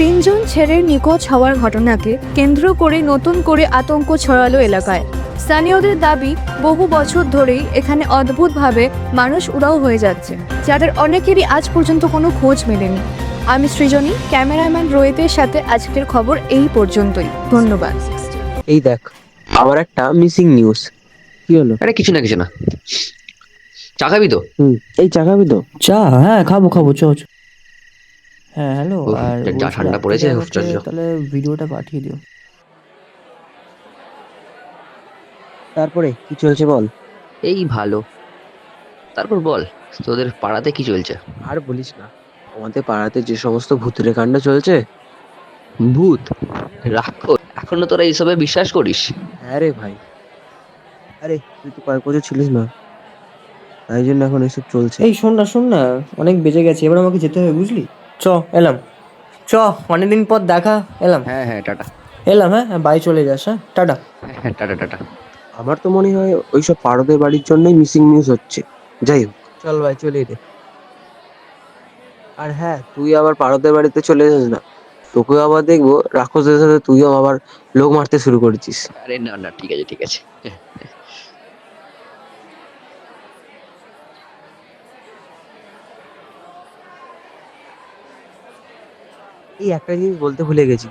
তিনজন ছেলের নিখোঁজ হওয়ার ঘটনাকে কেন্দ্র করে নতুন করে আতঙ্ক ছড়ালো এলাকায়। স্থানীয়দের দাবি বহু বছর ধরেই এখানে অদ্ভুতভাবে মানুষ উড়াও হয়ে যাচ্ছে যাদের অনেকেরই আজ পর্যন্ত কোনো খোঁজ মেলেনি। আমি সৃজনী ক্যামেরাম্যান রোহিতের সাথে আজকের খবর এই পর্যন্তই। ধন্যবাদ। এই দেখ আবার একটা মিসিং নিউজ কি হলো? আরে কিছু না কিছু না। চা খাবি তো? হুম এই চাকাবি তো? চা? হ্যাঁ খাব খাব চ চ। হ্যাঁ হ্যালো আর যা ঠান্ডা পড়েছে। তাহলে ভিডিওটা পাঠিয়ে দিও। তারপরে কি চলছে বল? এই ভালো। তারপর বল তোদের পাড়াতে কি চলছে? আর বলিস না আমাদের পাড়াতে যে সমস্ত ভূতুরে কাণ্ড চলছে। ভূত? রাক্ষস এখনও তোরা এইসবে বিশ্বাস করিস? হ্যাঁ রে ভাই। আরে তুই তো কয়েক বছর ছিলিস না। তাই জন্য এখন এসব চলছে। এই শোন না শোন না অনেক বেজে গেছে এবার আমাকে যেতে হবে বুঝলি? চ এলাম। চ অনেকদিন পর দেখা এলাম। হ্যাঁ হ্যাঁ টাটা। এলাম হ্যাঁ হ্যাঁ বাই চলে যাস হ্যাঁ টাটা। হ্যাঁ টাটা টাটা। আমার তো মনে হয় ওইসব পাড়দের বাড়ির জন্যই মিসিং নিউজ হচ্ছে। যাই হোক। চল ভাই চলে রে আর হ্যাঁ তুই আবার পাড়দের বাড়িতে চলে যাস না। তোকেও আবার দেখব রাক্ষসদের সাথে তুইও আবার লোক মারতে শুরু করেছিস। আরে না না ঠিক আছে ঠিক আছে। এই একটা জিনিস বলতে ভুলে গেছি।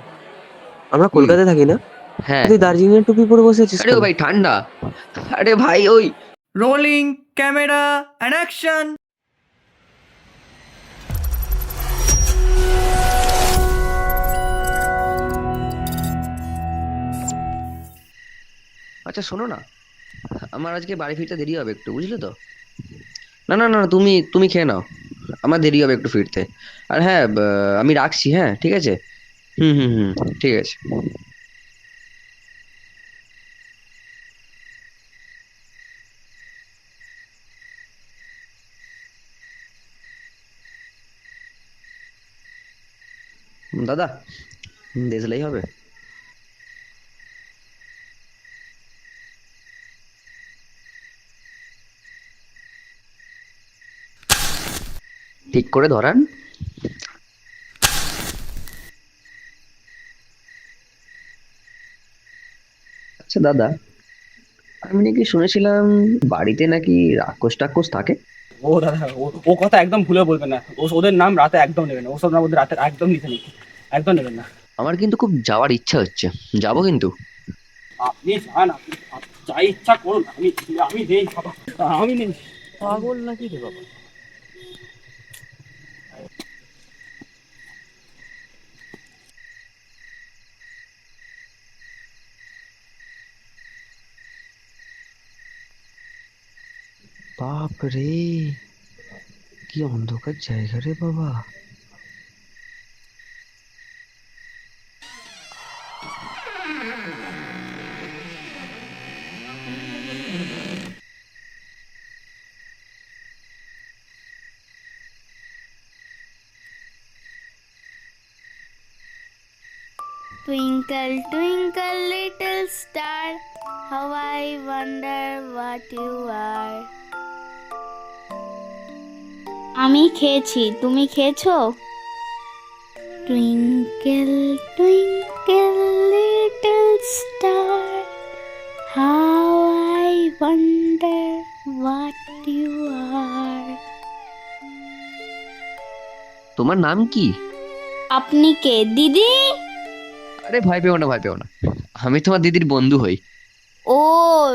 আমরা কলকাতায় থাকি না? হ্যাঁ। তুই দার্জিলিং এর টুপি পরে বসে আছিস আরে ভাই ঠান্ডা। আরে ভাই ওই রোলিং ক্যামেরা অ্যান্ড অ্যাকশন আচ্ছা শোনো না। আমার আজকে বাড়ি ফিরতে দেরি হবে একটু বুঝলে তো? না না না না, তুমি তুমি খেয়ে নাও। আমার দেরি হবে একটু ফিরতে। আর হ্যাঁ আমি রাখছি হ্যাঁ ঠিক আছে? হুম হুম হুম। ঠিক আছে। দাদা দেখলেই হবে। ঠিক করে ধরান। আচ্ছা দাদা আমি নাকি শুনেছিলাম বাড়িতে নাকি রাক্ষস টাক্ষস থাকে? ও দাদা ও কথা একদম ভুলে বলবেন না। ও ওদের নাম রাতে একদম নেবেন না। ওসব নাম ওদের রাতে একদম নিতে নেই। একদম নেবেন না। আমার কিন্তু খুব যাওয়ার ইচ্ছা হচ্ছে। যাব কিন্তু। আপনি যান আপনি আপ- যা ইচ্ছা করুন। আমি আমি নেই বাবা। আমি নেই। পাগল নাকি রে বাবা? বাপ রে কি অন্ধকার জায়গা রে বাবা Twinkle, twinkle, little star, how I wonder what you are. আমি খেয়েছি। তুমি খেয়েছো? Twinkle twinkle little star how I wonder what you are তোমার নাম কি? আপনি কে? দিদি? আরে ভয় পেও না ভয় পেও না। আমি তোমার দিদির বন্ধু হই। ও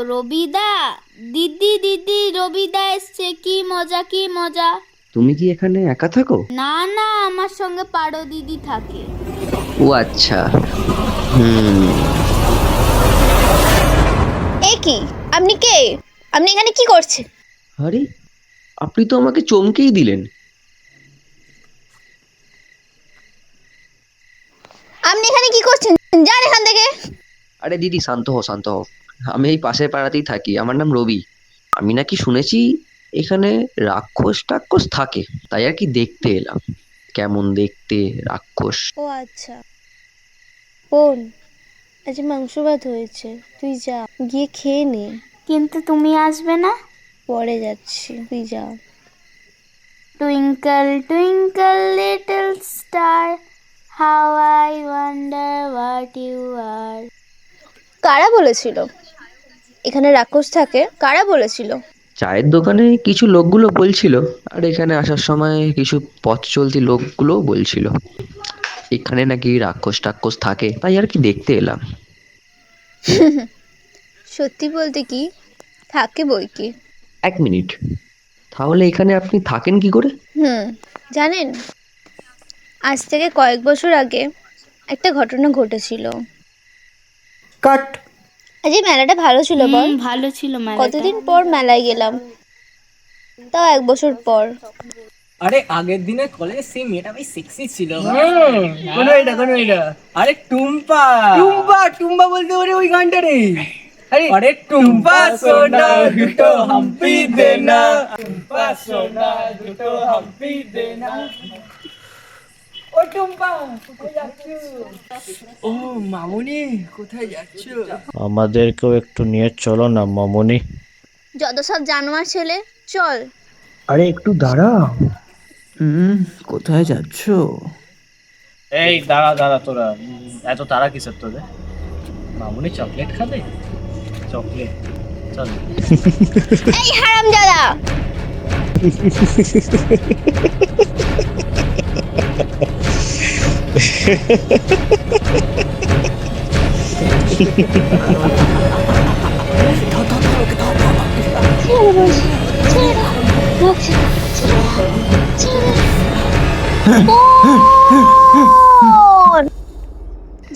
রবিদা? দিদি দিদি রবিদা এসছে। কি মজা কি মজা? তুমি কি এখানে একা থাকো? না না আমার সঙ্গে পারো দিদি থাকে। ও আচ্ছা। হুম। এ কি? আপনি কে? আপনি এখানে কি করছেন? আরে আপনি তো আমাকে চমকেই দিলেন। আপনি এখানে কি করছেন? যান এখান থেকে। আরে দিদি শান্ত হও শান্ত হও। আমি এই পাশের পাড়াতেই থাকি। আমার নাম রবি। আমি নাকি শুনেছি এখানে রাক্ষস টাক্ষস থাকে। তাই আর কি দেখতে এলাম। কেমন দেখতে রাক্ষস? ও আচ্ছা। বোন আজ মাংস ভাত হয়েছে। তুই যা গিয়ে খেয়ে নে। কিন্তু তুমি আসবে না? পরে যাচ্ছি তুই যা। Twinkle twinkle little star how I wonder what you are. কারা বলেছিল? এখানে রাক্ষস থাকে কারা বলেছিল? চায়ের দোকানে কিছু লোকগুলো বলছিল আর এখানে আসার সময় কিছু পথ চলতি লোকগুলোও বলছিল। এখানে নাকি রাক্ষস টাক্ষস থাকে তাই আর কি দেখতে এলাম। সত্যি বলতে কি? থাকে বই কি? এক মিনিট। তাহলে এখানে আপনি থাকেন কি করে? হুম জানেন? আজ থেকে কয়েক বছর আগে একটা ঘটনা ঘটেছিল। কাট। আজ এই মেলাটা ভালো ছিল বল? ভালো ছিল মেলাটা। কতদিন পর মেলায় গেলাম? তাও এক বছর পর। আরে আগের দিনে কলেজে সেই মেয়েটা বেশ সেক্সি ছিল কোনো এটা কোনো এটা। আরে টুম্পা। টুম্বা টুম্পা বলতে পারে ওই গানটা রে আরে আরে টুম্পা সোনা দুটো হাম্পি দেনা। টুম্পা সোনা দুটো হাম্পি দেনা। ও টুম্পা কোথায় যাচ্ছ ও মামুনি কোথায় যাচ্ছ? আমাদেরকেও একটু নিয়ে চলো না মামনি। যত সব জানোয়ার ছেলে চল। আরে একটু দাঁড়া। হুম কোথায় যাচ্ছ? এই দাঁড়া দাঁড়া তোরা। এত তারা কিসের তোদের? মামুনি চকলেট খাবে? চকলেট। চল। এই হারাম দাদা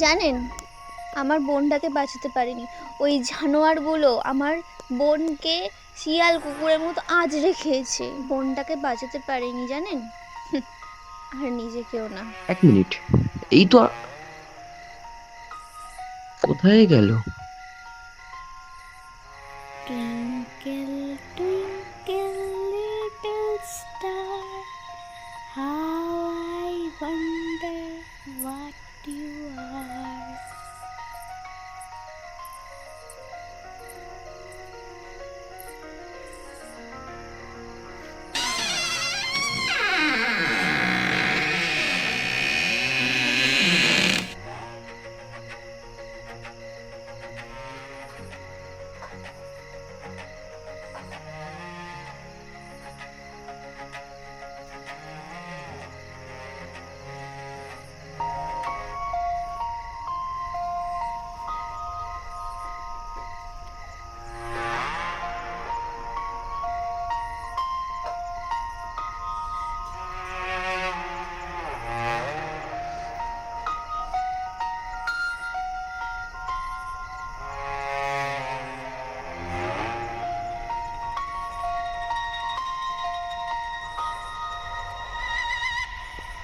জানেন, আমার বোনটাকে বাঁচাতে পারিনি। ওই জানোয়ারগুলো আমার বোনকে শিয়াল কুকুরের মতো আঁচড়ে রেখেছে বোনটাকে বাঁচাতে পারিনি, জানেন? আর নিজেকেও না এক মিনিট এই তো কোথায় গেল Twinkle, twinkle, little star, how I wonder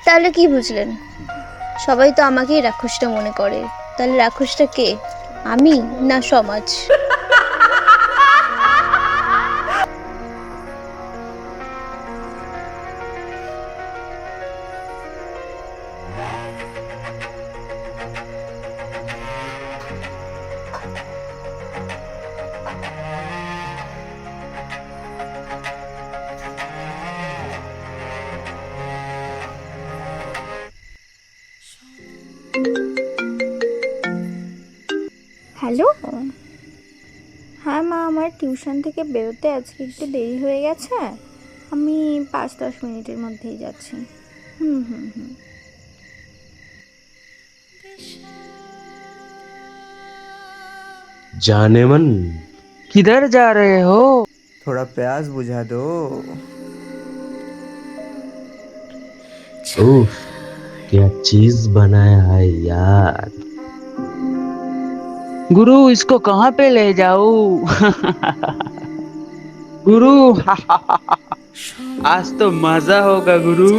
তাহলে কি বুঝলেন? সবাই তো আমাকেই রাক্ষসটা মনে করে। তাহলে রাক্ষসটা কে? আমি না সমাজ? হ্যাঁ মা আমার টিউশন থেকে বেরোতে আজকে একটু দেরি হয়ে গেছে আমি পাঁচ দশ মিনিটের মধ্যেই যাচ্ছি হুম হুম হুম जाने मन किधर जा रहे हो थोड़ा प्यास बुझा दो उफ क्या चीज बनाया है यार गुरु इसको कहाँ पे ले जाऊं गुरु आज तो मजा होगा गुरु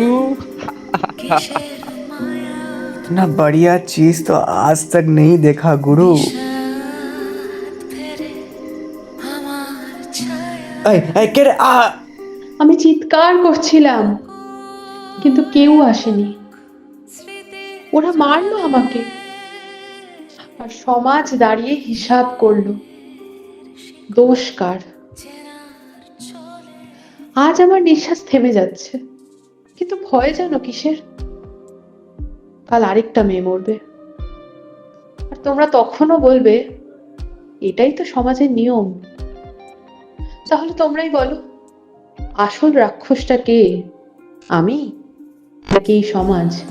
इतना बढ़िया चीज तो आज तक नहीं देखा गुरु এই, এই, কে রে? আ! আমি চিৎকার করছিলাম কিন্তু কেউ আসেনি ওরা মারলো আমাকে আর সমাজ দাঁড়িয়ে হিসাব করল। দোষ কার? আজ আমার নিঃশ্বাস থেমে যাচ্ছে। কিন্তু ভয় যেন কিসের? কাল আরেকটা মেয়ে মরবে। আর তোমরা তখনও বলবে, এটাই তো সমাজের নিয়ম। তাহলে তোমরাই বলো, আসল রাক্ষসটা কে? আমি নাকি এই সমাজ?